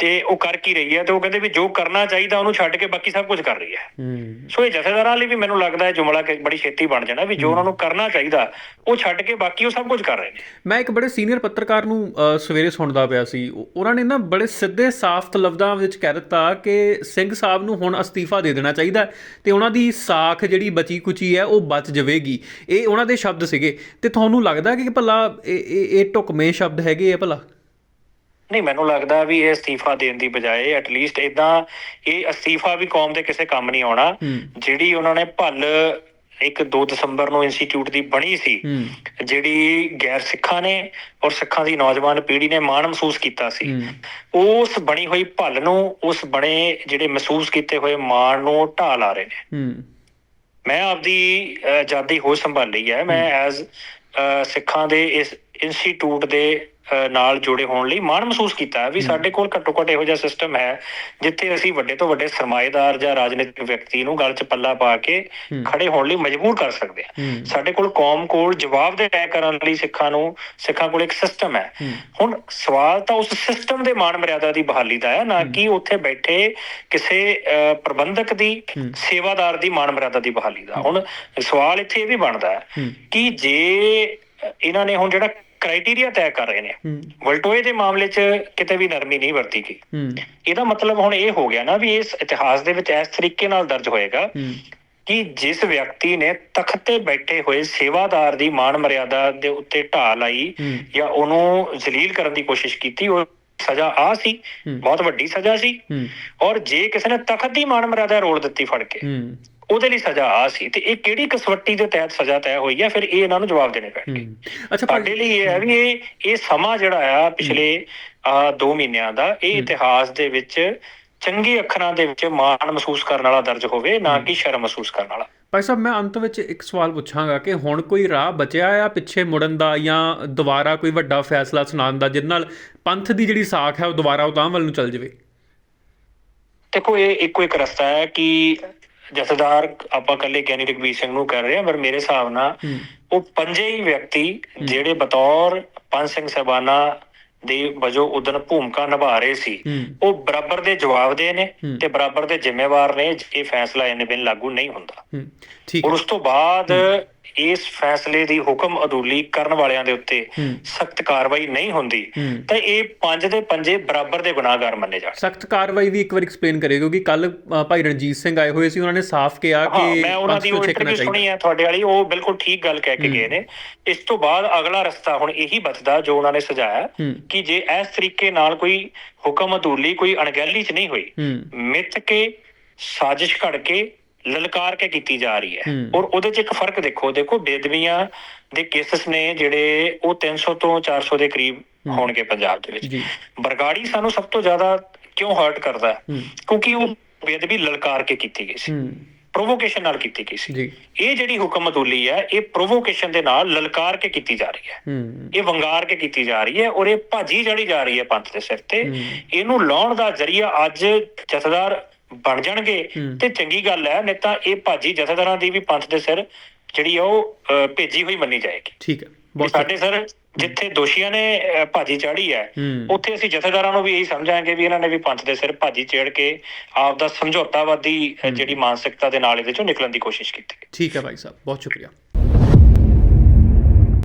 ਤੇ ਉਹ ਕਰ ਕੀ ਰਹੀ ਹੈ ਤੇ ਉਹ ਕਹਿੰਦੇ ਵੀ ਜੋ ਕਰਨਾ ਚਾਹੀਦਾ ਉਹਨੂੰ ਛੱਡ ਕੇ ਬਾਕੀ ਸਭ ਕੁਝ ਕਰ ਰਹੀ ਹੈ। ਹੂੰ। ਸੋ ਇਹ ਜਥੇਦਾਰਾਂ ਲਈ ਵੀ ਮੈਨੂੰ ਲੱਗਦਾ ਹੈ ਜੁਮਲਾ ਕਿ ਬੜੀ ਛੇਤੀ ਬਣ ਜਾਣਾ ਵੀ ਜੋ ਉਹਨਾਂ ਨੂੰ ਕਰਨਾ ਚਾਹੀਦਾ ਉਹ ਛੱਡ ਕੇ ਬਾਕੀ ਉਹ ਸਭ ਕੁਝ ਕਰ ਰਹੇ ਨੇ। ਮੈਂ ਇੱਕ ਬੜੇ ਸੀਨੀਅਰ ਪੱਤਰਕਾਰ ਨੂੰ ਸਵੇਰੇ ਸੁਣਦਾ ਪਿਆ ਸੀ। ਉਹ- ਉਹਨਾਂ ਨੇ ਨਾ ਬੜੇ ਸਿੱਧੇ ਸਾਫ਼ ਲਫ਼ਜ਼ਾਂ ਵਿੱਚ ਕਹਿ ਦਿੱਤਾ ਕਿ ਸਿੰਘ ਸਾਹਿਬ ਨੂੰ ਹੁਣ ਅਸਤੀਫਾ ਦੇ ਦੇਣਾ ਚਾਹੀਦਾ ਤੇ ਉਹਨਾਂ ਦੀ ਸਾਖ ਜਿਹੜੀ ਬਚੀ ਕੁਚੀ ਹੈ ਉਹ ਬਚ ਜਾਵੇਗੀ। ਇਹ ਉਹਨਾਂ ਦੇ ਸ਼ਬਦ ਸੀਗੇ। ਤੇ ਤੁਹਾਨੂੰ ਲੱਗਦਾ ਕਿ ਭਲਾ ਇਹ ਇਹ ਸ਼ਬਦ ਹੈਗੇ ਆ ਭਲਾ? ਨਹੀਂ ਮੈਨੂੰ ਲੱਗਦਾ ਵੀ ਇਹ ਅਸਤੀਫਾ ਦੇਣ ਦੀ ਬਜਾਏ ਐਟਲੀਸਟ ਇਦਾਂ ਇਹ ਅਸਤੀਫਾ ਵੀ ਕੌਮ ਦੇ ਕਿਸੇ ਕੰਮ ਨਹੀਂ ਆਉਣਾ ਜਿਹੜੀ ਉਹਨਾਂ ਨੇ ਭੱਲ ਇੱਕ 2 ਦਸੰਬਰ ਨੂੰ ਇੰਸਟੀਚਿਊਟ ਦੀ ਬਣੀ ਸੀ ਜਿਹੜੀ ਗੈਰ ਸਿੱਖਾਂ ਨੇ ਔਰ ਸਿੱਖਾਂ ਦੀ ਨੌਜਵਾਨ ਪੀੜ੍ਹੀ ਨੇ ਮਾਣ ਮਹਿਸੂਸ ਕੀਤਾ ਸੀ। ਉਸ ਬਣੀ ਹੋਈ ਭੱਲ ਨੂੰ ਉਸ ਬਣੇ ਜਿਹੜੇ ਮਹਿਸੂਸ ਕੀਤੇ ਹੋਏ ਮਾਣ ਨੂੰ ਢਾਹ ਲਾ ਰਹੇ ਨੇ। ਮੈਂ ਆਪਦੀ ਆਜ਼ਾਦੀ ਹੋ ਸੰਭਾਲੀ ਹੈ। ਮੈਂ ਐਜ਼ ਸਿੱਖਾਂ ਦੇ ਇਸ ਇੰਸਟੀਚਿਊਟ ਦੇ ਨਾਲ ਜੁੜੇ ਹੋਣ ਲਈ ਮਾਣ ਮਹਿਸੂਸ ਕੀਤਾ ਵੀ ਸਾਡੇ ਕੋਲ ਘੱਟੋ ਘੱਟ ਇਹੋ ਜਿਹਾ ਸਿਸਟਮ ਹੈ ਜਿੱਥੇ ਅਸੀਂ ਵੱਡੇ ਤੋਂ ਵੱਡੇ ਸਰਮਾਏਦਾਰ ਜਾਂ ਰਾਜਨੀਤਿਕ ਵਿਅਕਤੀ ਨੂੰ ਗੱਲ 'ਚ ਪੱਲਾ ਪਾ ਕੇ। ਖੜੇ ਹੋਣ ਲਈ ਮਜਬੂਰ ਕਰ ਸਕਦੇ ਹਾਂ। ਸਾਡੇ ਕੋਲ ਕੌਮ ਕੋਲ ਜਵਾਬ ਦੇ ਤੈਅ ਕਰਨ ਲਈ ਸਿੱਖਾਂ ਨੂੰ ਸਿੱਖਾਂ ਕੋਲ ਇੱਕ ਸਿਸਟਮ ਹੈ। ਹੁਣ ਸਵਾਲ ਤਾਂ ਉਸ ਸਿਸਟਮ ਦੇ ਮਾਣ ਮਰਿਆਦਾ ਦੀ ਬਹਾਲੀ ਦਾ ਹੈ ਨਾ ਕਿ ਉੱਥੇ ਬੈਠੇ ਕਿਸੇ ਪ੍ਰਬੰਧਕ ਦੀ। ਸੇਵਾਦਾਰ ਦੀ ਮਾਣ ਮਰਿਆਦਾ ਦੀ ਬਹਾਲੀ ਦਾ। ਹੁਣ ਸਵਾਲ ਇੱਥੇ ਇਹ ਵੀ ਬਣਦਾ ਹੂੰ ਕਿ ਜੇ ਇਹਨਾਂ ਨੇ ਹੁਣ ਜਿਹੜਾ ਕ੍ਰਾਈਟੇਰੀਆ ਤੈਅ ਕਰ ਰਹੇ ਨੇ। ਵਲਟੋਏ ਦੇ ਮਾਮਲੇ 'ਚ ਕਿਤੇ ਵੀ ਨਰਮੀ ਨਹੀਂ ਵਰਤੀ ਗਈ। ਇਹਦਾ ਮਤਲਬ ਹੁਣ ਇਹ ਹੋ ਗਿਆ ਨਾ ਵੀ ਇਸ ਇਤਿਹਾਸ ਦੇ ਵਿੱਚ ਇਸ ਤਰੀਕੇ ਨਾਲ ਦਰਜ ਹੋਏਗਾ ਕਿ ਜਿਸ ਵਿਅਕਤੀ ਨੇ ਤਖਤ ਤੇ ਬੈਠੇ ਹੋਏ ਸੇਵਾਦਾਰ ਦੀ ਮਾਣ ਮਰਿਆਦਾ ਦੇ ਉੱਤੇ ਢਾਹ ਲਾਈ। ਜਾਂ ਉਹਨੂੰ ਜ਼ਲੀਲ ਕਰਨ ਦੀ ਕੋਸ਼ਿਸ਼ ਕੀਤੀ ਉਹ ਸਜ਼ਾ ਆ ਸੀ। ਬਹੁਤ ਵੱਡੀ ਸਜ਼ਾ ਸੀ। ਔਰ ਜੇ ਕਿਸੇ ਨੇ ਤਖਤ ਦੀ ਮਾਣ ਮਰਿਆਦਾ ਰੋਲ ਦਿੱਤੀ ਫੜ ਕੇ ਉਹਦੇ ਲਈ ਸਜ਼ਾ ਆ ਸੀ ਤੇ ਇਹ ਕਿਹੜੀ ਕਸਵੱਟੀ ਦੇ ਤਹਿਤ ਸਜ਼ਾ ਤੈਅ ਹੋਈ ਹੈ? ਫਿਰ ਇਹ ਇਹਨਾਂ ਨੂੰ ਜਵਾਬ ਦੇਣੇ ਪੈਣਗੇ। ਅੱਛਾ ਸਾਡੇ ਲਈ ਇਹ ਹੈ ਵੀ ਇਹ ਇਹ ਸਮਾਂ ਜਿਹੜਾ ਆ ਪਿਛਲੇ ਆ 2 ਮਹੀਨਿਆਂ ਦਾ ਇਹ ਇਤਿਹਾਸ ਦੇ ਵਿੱਚ ਚੰਗੇ ਅੱਖਰਾਂ ਦੇ ਵਿੱਚ ਮਾਣ ਮਹਿਸੂਸ ਕਰਨ ਵਾਲਾ ਦਰਜ ਹੋਵੇ ਨਾ ਕਿ ਸ਼ਰਮ ਮਹਿਸੂਸ ਕਰਨ ਵਾਲਾ। ਭਾਈ ਸਾਹਿਬ ਮੈਂ ਅੰਤ ਵਿੱਚ ਇੱਕ ਸਵਾਲ ਪੁੱਛਾਂਗਾ ਕਿ ਹੁਣ ਕੋਈ ਰਾਹ ਬਚਿਆ ਆ ਪਿੱਛੇ ਮੁੜਨ ਦਾ ਜਾਂ ਦੁਬਾਰਾ ਕੋਈ ਵੱਡਾ ਫੈਸਲਾ ਸੁਣਾਉਣ ਦਾ ਜਿਸ ਨਾਲ ਪੰਥ ਦੀ ਜਿਹੜੀ ਸਾਖ ਹੈ ਉਹ ਦੁਬਾਰਾ ਉਤਾਂ ਵੱਲ ਨੂੰ ਚੱਲ ਜਾਵੇ? ਦੇਖੋ ਇਹ ਇੱਕੋ ਇੱਕ ਰਸਤਾ ਹੈ ਕਿ ਜਥੇਦਾਰ ਆਪਾਂ ਕੱਲੇ ਗਿਆਨੀ ਰਘਬੀਰ ਸਿੰਘ ਨੂੰ ਕਰ ਰਹੇ ਹਾਂ ਪਰ ਮੇਰੇ ਹਿਸਾਬ ਨਾਲ ਉਹ ਪੰਜੇ ਹੀ ਵਿਅਕਤੀ ਜਿਹੜੇ ਬਤੌਰ ਪੰਜ ਸਿੰਘ ਸਾਹਿਬਾਨਾਂ ਦੇ ਵਜੋਂ ਉਦਨ ਭੂਮਿਕਾ ਨਿਭਾ ਰਹੇ ਸੀ ਉਹ ਬਰਾਬਰ ਦੇ ਜਵਾਬਦੇਹ ਨੇ ਹੂੰ। ਤੇ ਬਰਾਬਰ ਦੇ ਜ਼ਿੰਮੇਵਾਰ ਨੇ ਇਹ ਫੈਸਲਾ ਇਹਨੇ ਬਿਨ ਲਾਗੂ ਨਹੀਂ ਹੁੰਦਾ। ਠੀਕ। ਔਰ ਉਸ ਤੋਂ ਬਾਅਦ ਇਸ ਫੈਸਲੇ ਦੀ ਹੁਕਮ ਅਦੂਲੀ ਕਰਨ ਵਾਲਿਆਂ ਦੇ ਉੱਤੇ। ਸਖਤ ਕਾਰਵਾਈ ਨਹੀਂ ਹੁੰਦੀ। ਤਾਂ ਇਹ ਪੰਜ ਦੇ ਪੰਜੇ ਬਰਾਬਰ ਦੇ ਗੁਨਾਹਗਾਰ ਮੰਨੇ ਜਾਣ ਸਖਤ ਕਾਰਵਾਈ ਵੀ ਇੱਕ ਵਾਰ ਐਕਸਪਲੇਨ ਕਰੇ ਕਿਉਂਕਿ ਕੱਲ ਭਾਈ ਰਣਜੀਤ ਸਿੰਘ ਆਏ ਹੋਏ ਸੀ ਉਹਨਾਂ ਨੇ ਸਾਫ਼ ਕਿਹਾ ਕਿ ਮੈਂ ਉਹਨਾਂ ਦੀ ਇੰਟਰਵਿਊ ਸੁਣੀ ਹੈ ਤੁਹਾਡੇ ਵਾਲੀ ਉਹ ਬਿਲਕੁਲ ਠੀਕ ਗੱਲ ਕਹਿ ਕੇ ਗਏ ਨੇ ਇਸ ਤੋਂ ਬਾਅਦ ਅਗਲਾ ਰਸਤਾ ਹੁਣ ਇਹੀ ਬਚਦਾ ਜੋ ਉਹਨਾਂ ਨੇ ਸੁਝਾਇਆ ਹੂੰ। ਕਿ ਜੇ ਇਸ ਤਰੀਕੇ ਨਾਲ ਕੋਈ ਹੁਕਮ ਅਦੂਲੀ ਕੋਈ ਅਣਗਹਿਲੀ ਚ ਨਹੀਂ ਹੋਈ ਮਿੱਥ ਕੇ ਸਾਜ਼ਿਸ਼ ਘੜ ਕੇ ਲਲਕਾਰ ਕੇ ਕੀਤੀ ਜਾ ਰਹੀ ਹੈ। ਔਰ ਉਹਦੇ 'ਚ ਇੱਕ ਫ਼ਰਕ ਦੇਖੋ ਦੇਖੋ ਬੇਦਬੀਆਂ ਦੇ ਕੇਸਸ ਨੇ ਜਿਹੜੇ ਉਹ 300 ਤੋਂ 400 ਦੇ ਕਰੀਬ। ਹੋਣਗੇ ਪੰਜਾਬ ਦੇ ਵਿੱਚ। ਬਰਗਾੜੀ ਸਾਨੂੰ ਸਭ ਤੋਂ ਜ਼ਿਆਦਾ ਕਿਉਂ ਹਰਟ ਕਰਦਾ ਕਿਉਂਕਿ ਉਹ ਬੇਦਬੀ ਲਲਕਾਰ ਕੇ ਕੀਤੀ ਗਈ ਸੀ। ਪ੍ਰੋਵੋਕੇਸ਼ਨ ਨਾਲ ਕੀਤੀ ਗਈ ਸੀ। ਇਹ ਜਿਹੜੀ ਹੁਕਮਤੂਲੀ ਹੈ ਇਹ ਪ੍ਰੋਵੋਕੇਸ਼ਨ ਦੇ ਨਾਲ ਲਲਕਾਰ ਕੇ ਕੀਤੀ ਜਾ ਰਹੀ ਹੈ। ਇਹ ਵੰਗਾਰ ਕੇ ਕੀਤੀ ਜਾ ਰਹੀ ਹੈ ਔਰ ਇਹ ਭਾਜੀ ਜੜੀ ਜਾ ਰਹੀ ਹੈ ਪੰਥ ਦੇ ਸਿਰ ਤੇ। ਇਹਨੂੰ ਲਾਉਣ ਦਾ ਜ਼ਰੀਆ ਅੱਜ ਜਥੇਦਾਰ ਬਣ ਜਾਣਗੇ। ਤੇ ਚੰਗੀ ਗੱਲ ਹੈ ਨਹੀਂ ਤਾਂ ਇਹ ਭਾਜੀ ਜਥੇਦਾਰਾਂ ਦੀ ਵੀ ਪੰਥ ਦੇ ਸਿਰ ਜਿਹੜੀ ਉਹ ਭੇਜੀ ਹੋਈ ਮੰਨੀ ਜਾਏਗੀ। ਠੀਕ ਹੈ ਸਾਡੇ ਸਰ ਜਿੱਥੇ ਦੋਸ਼ੀਆਂ ਨੇ ਭਾਜੀ ਚਾੜੀ ਹੈ ਉੱਥੇ ਅਸੀਂ ਜਥੇਦਾਰਾਂ ਨੂੰ ਵੀ ਇਹੀ ਸਮਝਾਂਗੇ ਵੀ ਇਹਨਾਂ ਨੇ ਵੀ ਪੰਥ ਦੇ ਸਿਰ ਭਾਜੀ ਚੇੜ ਕੇ ਆਪ ਦਾ ਸਮਝੌਤਾਵਾਦੀ ਜਿਹੜੀ ਮਾਨਸਿਕਤਾ ਦੇ ਨਾਲ ਇਹਦੇ ਚੋਂ ਨਿਕਲਣ ਦੀ ਕੋਸ਼ਿਸ਼ ਕੀਤੀ। ਠੀਕ ਹੈ ਭਾਈ ਸਾਹਿਬ ਬਹੁਤ ਸ਼ੁਕਰੀਆ।